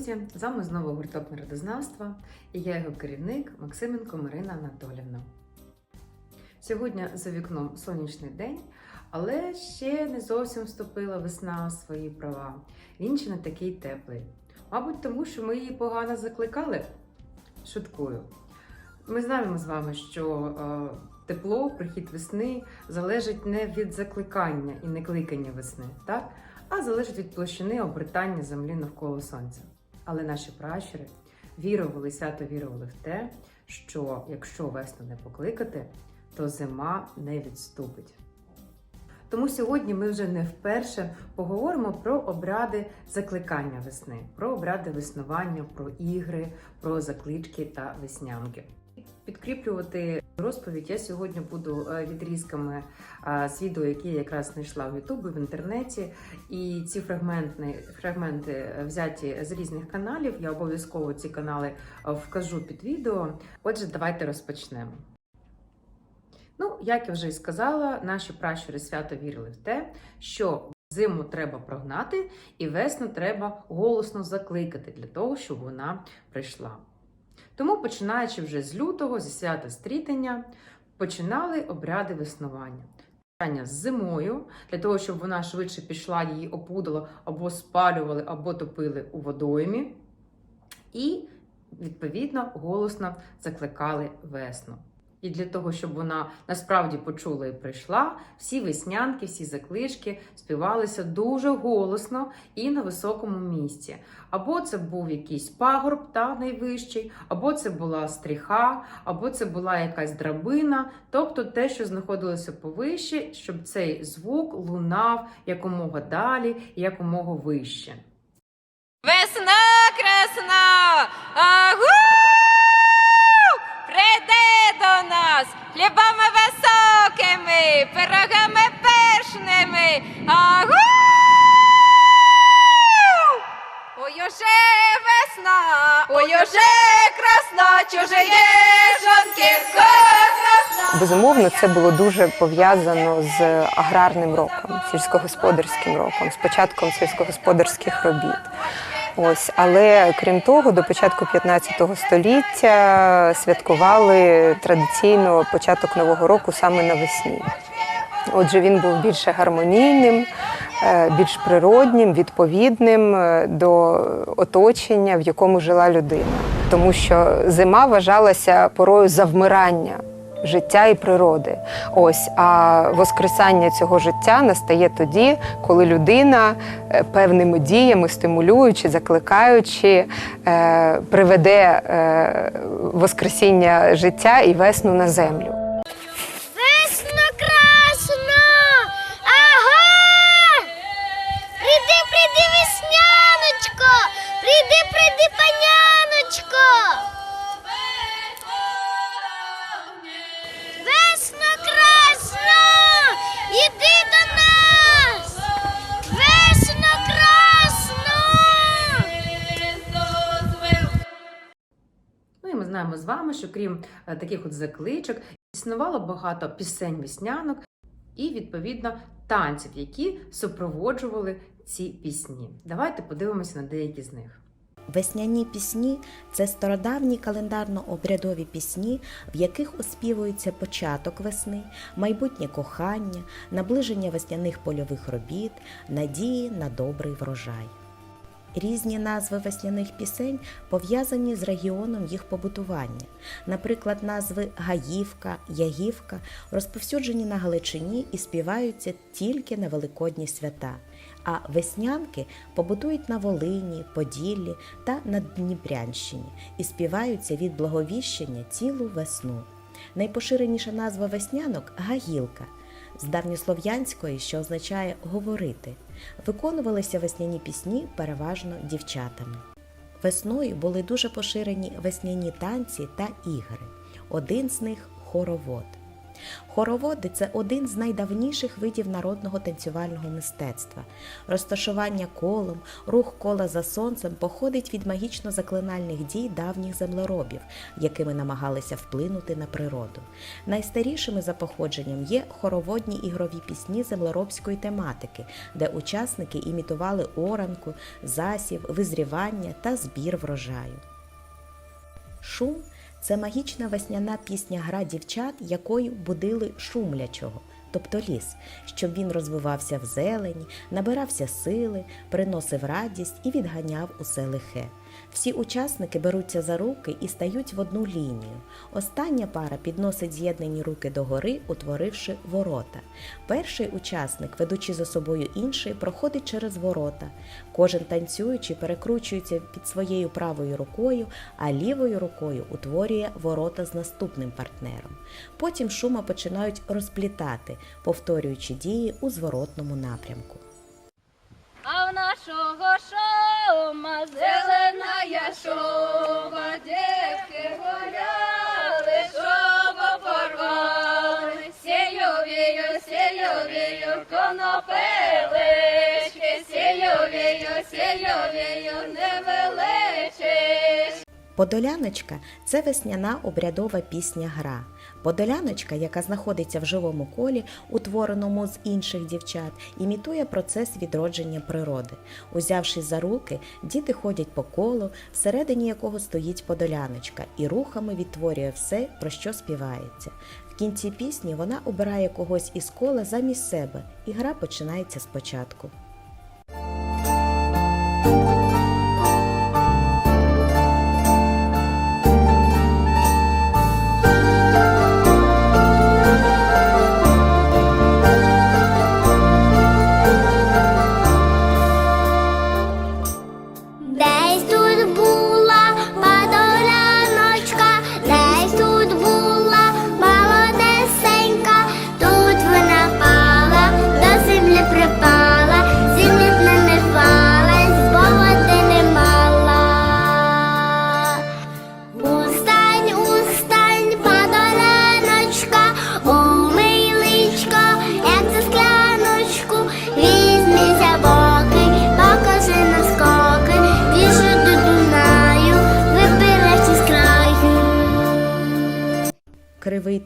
Друзі! З вами знову гурток народознавства і я його керівник Максименко Марина Анатолівна. Сьогодні за вікном сонячний день, але ще не зовсім вступила весна в свої права. Він ще не такий теплий. Мабуть, тому що ми її погано закликали. Шуткую. Ми знаємо з вами, що е, тепло, прихід весни залежить не від закликання і не кликання весни, так? а залежить від площини обертання землі навколо сонця. Але наші пращури вірували, свято вірували в те, що якщо весну не покликати, то зима не відступить. Тому сьогодні ми вже не вперше поговоримо про обряди закликання весни, про обряди веснування, про ігри, про заклички та веснянки. Підкріплювати розповідь я сьогодні буду е, відрізками е, з відео, які я якраз знайшла в Ютубі в інтернеті. І ці фрагменти е, взяті з різних каналів. Я обов'язково ці канали е, вкажу під відео. Отже, давайте розпочнемо. Ну, як я вже і сказала, наші пращури свято вірили в те, що зиму треба прогнати, і весну треба голосно закликати для того, щоб вона прийшла. Тому, починаючи вже з лютого, зі свята стрітення, починали обряди веснування. З зимою, для того, щоб вона швидше пішла, її опудало або спалювали, або топили у водоймі. І, відповідно, голосно закликали весну. І для того, щоб вона насправді почула і прийшла, всі веснянки, всі заклички співалися дуже голосно і на високому місці. Або це був якийсь пагорб та найвищий, або це була стріха, або це була якась драбина, тобто те, що знаходилося повище, щоб цей звук лунав якомога далі якомога вище. Весна красна! Агу! Хлібами високими, пирогами пишними. Агу! Ой, уже весна, ой, уже красна, чужі жонки, красна. Безумовно, це було дуже пов'язано з аграрним роком, сільськогосподарським роком, з початком сільськогосподарських робіт. Ось, але крім того, до початку 15 століття святкували традиційно початок нового року саме навесні. Отже, він був більше гармонійним, е, більш природнім, відповідним е, до оточення, в якому жила людина. Тому що зима вважалася порою завмирання життя і природи. Ось а воскресання цього життя настає тоді, коли людина е, певними діями, стимулюючи, закликаючи, е, приведе е, воскресіння життя і весну на землю. Вами, що крім е, таких от закличок, існувало багато пісень веснянок і, відповідно, танців, які супроводжували ці пісні. Давайте подивимося на деякі з них. Весняні пісні це стародавні календарно-обрядові пісні, в яких оспівується початок весни, майбутнє кохання, наближення весняних польових робіт, надії на добрий врожай. Різні назви весняних пісень пов'язані з регіоном їх побутування. Наприклад, назви Гаївка, Ягівка розповсюджені на Галичині і співаються тільки на великодні свята. А веснянки побутують на Волині, Поділлі та на Дніпрянщині і співаються від благовіщення цілу весну. Найпоширеніша назва веснянок гагілка з давньослов'янської, що означає говорити. Виконувалися весняні пісні переважно дівчатами. Весною були дуже поширені весняні танці та ігри. Один з них хоровод. Хороводи це один з найдавніших видів народного танцювального мистецтва. Розташування колом, рух кола за сонцем походить від магічно-заклинальних дій давніх землеробів, якими намагалися вплинути на природу. Найстарішими за походженням є хороводні ігрові пісні землеробської тематики, де учасники імітували оранку, засів, визрівання та збір врожаю. Шум це магічна весняна пісня гра дівчат, якою будили шумлячого, тобто ліс, щоб він розвивався в зелені, набирався сили, приносив радість і відганяв усе лихе. Всі учасники беруться за руки і стають в одну лінію. Остання пара підносить з'єднані руки догори, утворивши ворота. Перший учасник, ведучи за собою інший, проходить через ворота. Кожен танцюючий перекручується під своєю правою рукою, а лівою рукою утворює ворота з наступним партнером. Потім шума починають розплітати, повторюючи дії у зворотному напрямку. А в нашого шома зелена я шоба, дівки гуляли, шоба порвали, сію вію, сію вію, конопелички, сію вію, сію. Подоляночка це весняна обрядова пісня гра. Подоляночка, яка знаходиться в живому колі, утвореному з інших дівчат, імітує процес відродження природи. Узявшись за руки, діти ходять по колу, всередині якого стоїть подоляночка, і рухами відтворює все, про що співається. В кінці пісні вона обирає когось із кола замість себе, і гра починається спочатку.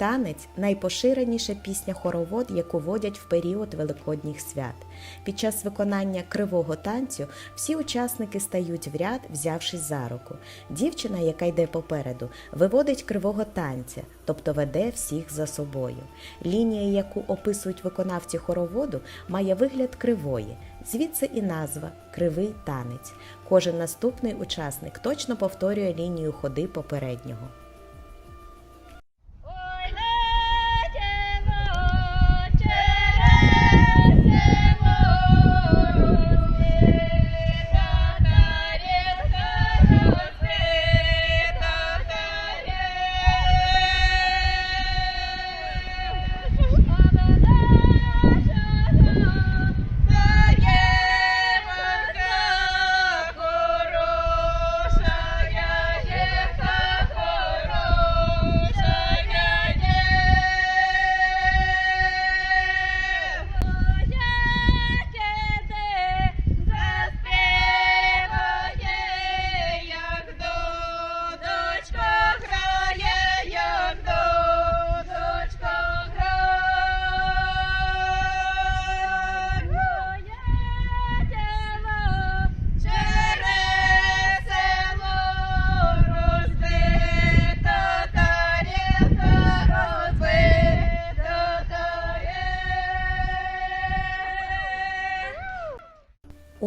Танець найпоширеніша пісня хоровод, яку водять в період великодніх свят. Під час виконання кривого танцю всі учасники стають в ряд, взявшись за руку. Дівчина, яка йде попереду, виводить кривого танця, тобто веде всіх за собою. Лінія, яку описують виконавці хороводу, має вигляд кривої. Звідси і назва кривий танець. Кожен наступний учасник точно повторює лінію ходи попереднього.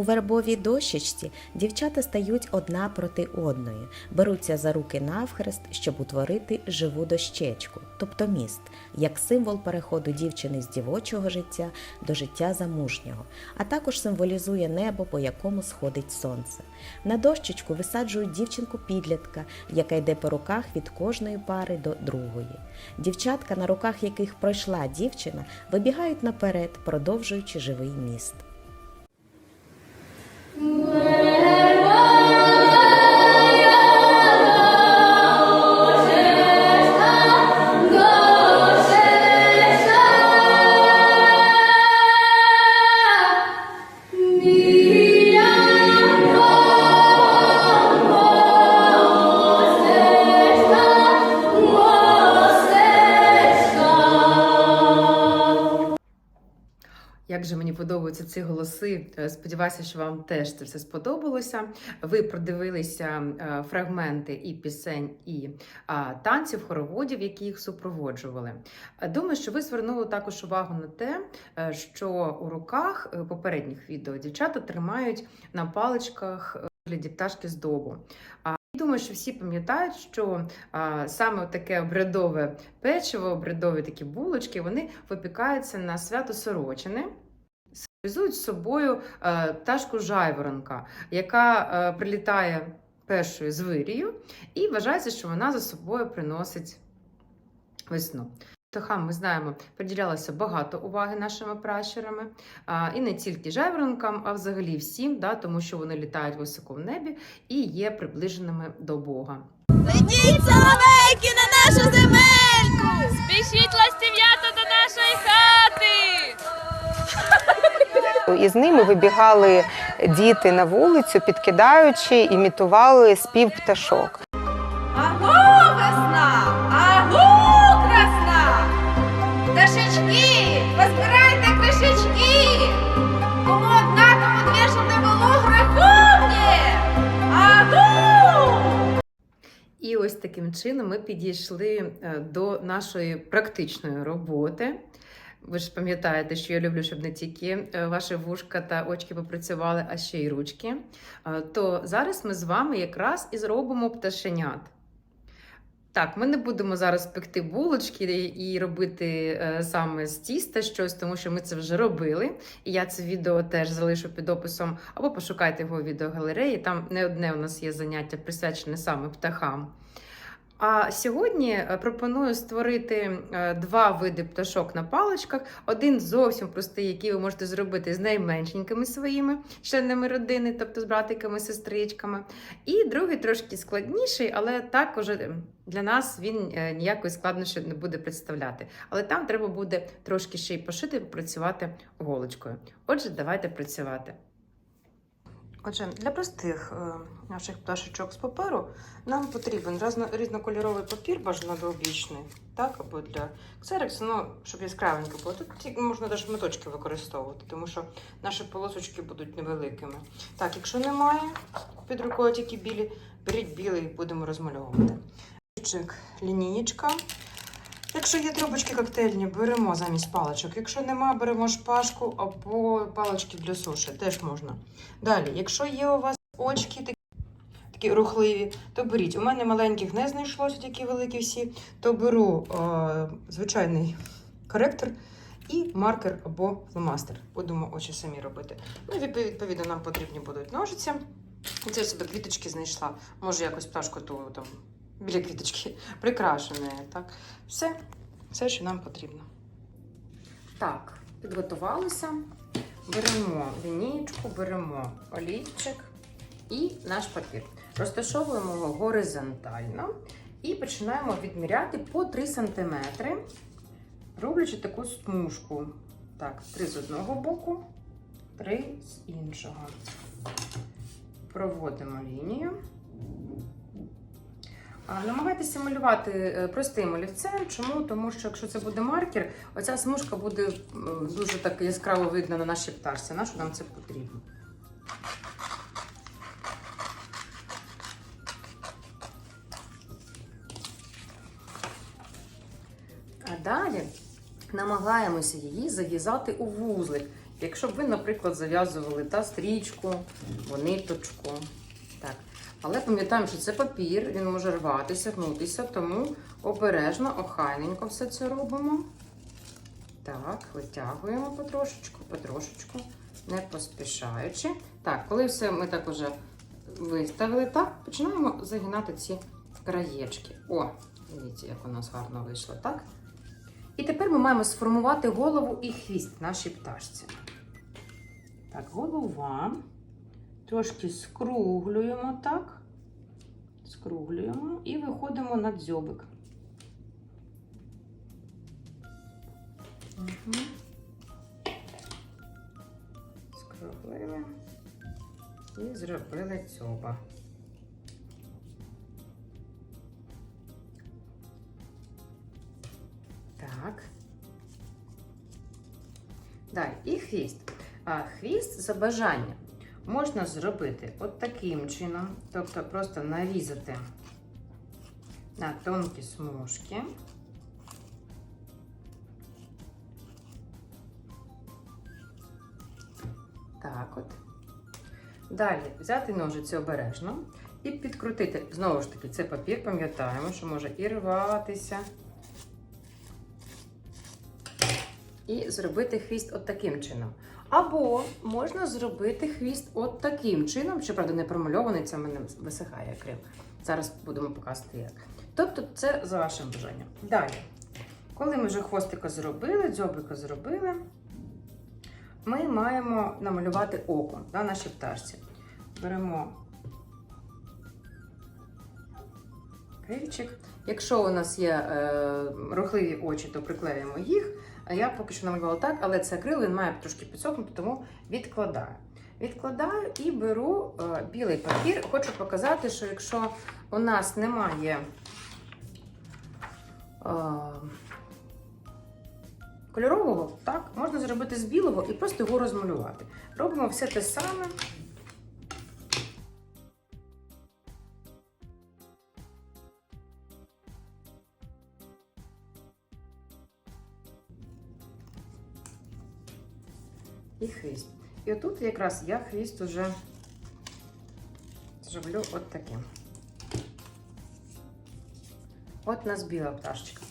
Вербовій дощечці дівчата стають одна проти одної, беруться за руки навхрест, щоб утворити живу дощечку, тобто міст, як символ переходу дівчини з дівочого життя до життя замужнього, а також символізує небо, по якому сходить сонце. На дощечку висаджують дівчинку підлітка, яка йде по руках від кожної пари до другої. Дівчатка, на руках яких пройшла дівчина, вибігають наперед, продовжуючи живий міст. Ці голоси. Е, Сподіваюся, що вам теж це все сподобалося. Ви продивилися е, фрагменти і пісень, і танців, хороводів, які їх супроводжували. Е, Думаю, що ви звернули також увагу на те, що у руках попередніх відео дівчата тримають на паличках вигляді пташки з добу. Думаю, що всі пам'ятають, що а, саме таке обрядове печиво, обрядові такі булочки, вони випікаються на свято Сорочини. Символізують з собою е, пташку жайворонка, яка е, прилітає першою з вирію, і вважається, що вона за собою приносить весну. Птахам, ми знаємо, приділялося багато уваги нашими пращурами, і не тільки жайворонкам, а взагалі всім, да, тому що вони літають високо в небі і є приближеними до Бога. Летіть соловейки на нашу земельку! Спішіть ластів'ята І з ними вибігали діти на вулицю, підкидаючи, імітували спів пташок. Аго, весна! Аго, красна! Пташечки, позбирайте кришечки! Кому одна, кому дві, що не було греховні! Аго! І ось таким чином ми підійшли е, до нашої практичної роботи. Ви ж пам'ятаєте, що я люблю, щоб не тільки е, ваші вушка та очки попрацювали, а ще й ручки. Е, То зараз ми з вами якраз і зробимо пташенят. Так, ми не будемо зараз пекти булочки і робити е, саме з тіста щось, тому що ми це вже робили. І я це відео теж залишу під описом, або пошукайте його у відеогалереї. Там не одне у нас є заняття присвячене саме птахам. А сьогодні е, пропоную створити е, два види пташок на паличках. Один зовсім простий, який ви можете зробити з найменшенькими своїми членами родини, тобто з братиками, сестричками. І другий трошки складніший, але також для нас він е, ніякої складнощі не буде представляти. Але там треба буде трошки ще й пошити, попрацювати голочкою. Отже, давайте працювати. Отже, для простих е, наших пташечок з паперу нам потрібен різнокольоровий папір, бажано двобічний, так, або для ксерексу, ну, щоб яскравенько було. Тут можна навіть шматочки використовувати, тому що наші полосочки будуть невеликими. Так, якщо немає під рукою тільки білі, беріть білий, і будемо розмальовувати. Лінієчка. Якщо є трубочки коктейльні, беремо замість паличок. Якщо нема, беремо шпажку або палички для суші, теж можна. Далі, якщо є у вас очки такі, такі рухливі, то беріть. У мене маленьких не знайшлося, такі великі всі, то беру е, звичайний коректор і маркер або фломастер. Будемо очі самі робити. Ну, відповідно, нам потрібні будуть ножиці. Це я себе квіточки знайшла. Може, якось пташку ту там біля квіточки прикрашене. Так, все, все, що нам потрібно. Так, підготувалися. Беремо лінієчку, беремо олівчик і наш папір. Розташовуємо його горизонтально і починаємо відміряти по 3 см, роблячи таку смужку. Так, 3 з одного боку, 3 з іншого. Проводимо лінію. Намагайтеся малювати е, простим олівцем. Чому? Тому що якщо це буде маркер, оця смужка буде дуже так яскраво видно на нашій пташці. На що нам це потрібно? А далі намагаємося її зав'язати у вузлик. Якщо б ви, наприклад, зав'язували та стрічку, ниточку. Так. Але пам'ятаємо, що це папір, він може рватися, гнутися, тому обережно, охайненько все це робимо. Так, витягуємо потрошечку, потрошечку, не поспішаючи. Так, коли все ми так уже виставили, так, починаємо загинати ці краєчки. О, дивіться, як у нас гарно вийшло, так? І тепер ми маємо сформувати голову і хвіст нашій пташці. Так, голова. Трошки скруглюємо так. Скруглюємо і виходимо на дзьобик. Угу. Скруглили і зробили дзьоба. Так. Далі, і хвіст. А хвіст за бажанням можна зробити от таким чином, тобто просто нарізати на тонкі смужки. Так от. Далі взяти ножиці обережно і підкрутити. Знову ж таки, це папір, пам'ятаємо, що може і рватися. І зробити хвіст от таким чином. Або можна зробити хвіст от таким чином, щоправда, не промальований, це в мене висихає крив. Зараз будемо показувати як. Тобто, це за вашим бажанням. Далі, коли ми вже хвостика зробили, дзьобика зробили, ми маємо намалювати око на нашій пташці. Беремо крильчик. Якщо у нас є е, рухливі очі, то приклеїмо їх. Я поки що намалювала так, але це акрил, він має трошки підсохнути, тому відкладаю. Відкладаю і беру е, білий папір. Хочу показати, що якщо у нас немає е, кольорового, так, можна зробити з білого і просто його розмалювати. Робимо все те саме. Хвіст. І отут якраз я хвіст уже зроблю от таким. От у нас біла пташечка.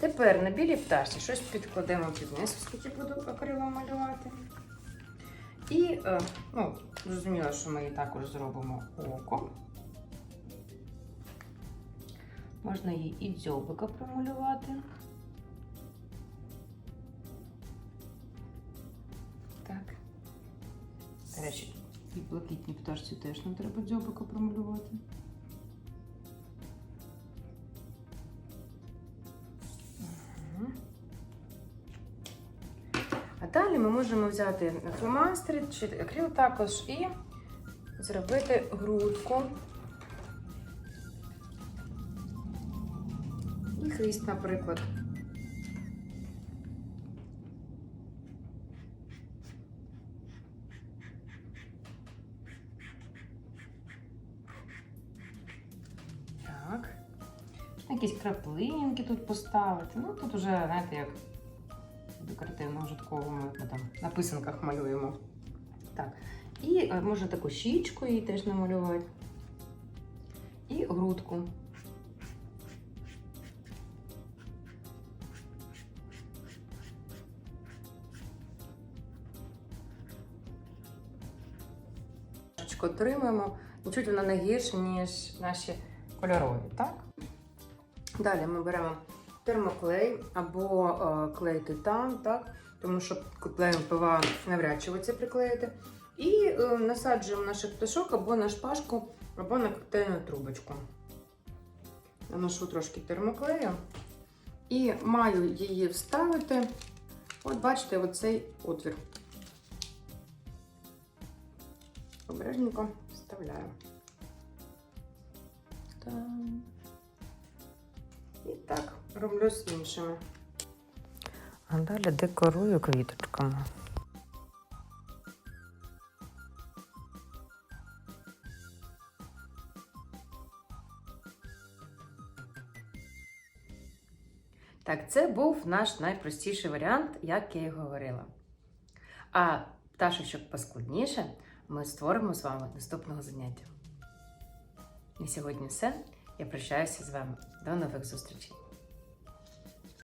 Тепер на білій пташці щось підкладемо під низ, оскільки буду акрилом малювати. І, е, ну, зрозуміло, що ми і також зробимо око. Можна їй і дзьобика промалювати. Речі, і блакитній пташці теж нам треба дзьобика промалювати. А далі ми можемо взяти фломастери чи акрил також і зробити грудку. І хвіст, наприклад. Якісь тут поставити. Ну, тут уже, знаєте, як декоративно житково ми там на писанках малюємо. Так. І е, можна таку щічку її теж намалювати. І грудку. Отримуємо. Нічуть вона не гірше, ніж наші кольорові, так? Далі ми беремо термоклей або е, клей титан, так? тому що клеєм ПВА навряд чи ви це приклеїте. І е, насаджуємо наших пташок або на шпажку, або на коктейльну трубочку. Наношу трошки термоклею і маю її вставити. От бачите, оцей отвір. Обережненько вставляю. Так роблю з іншими. А далі декорую квіточками. Так, це був наш найпростіший варіант, як я і говорила. А пташечок поскладніше ми створимо з вами наступного заняття. На сьогодні все. Я прощаюся з вами. До нових зустрічей!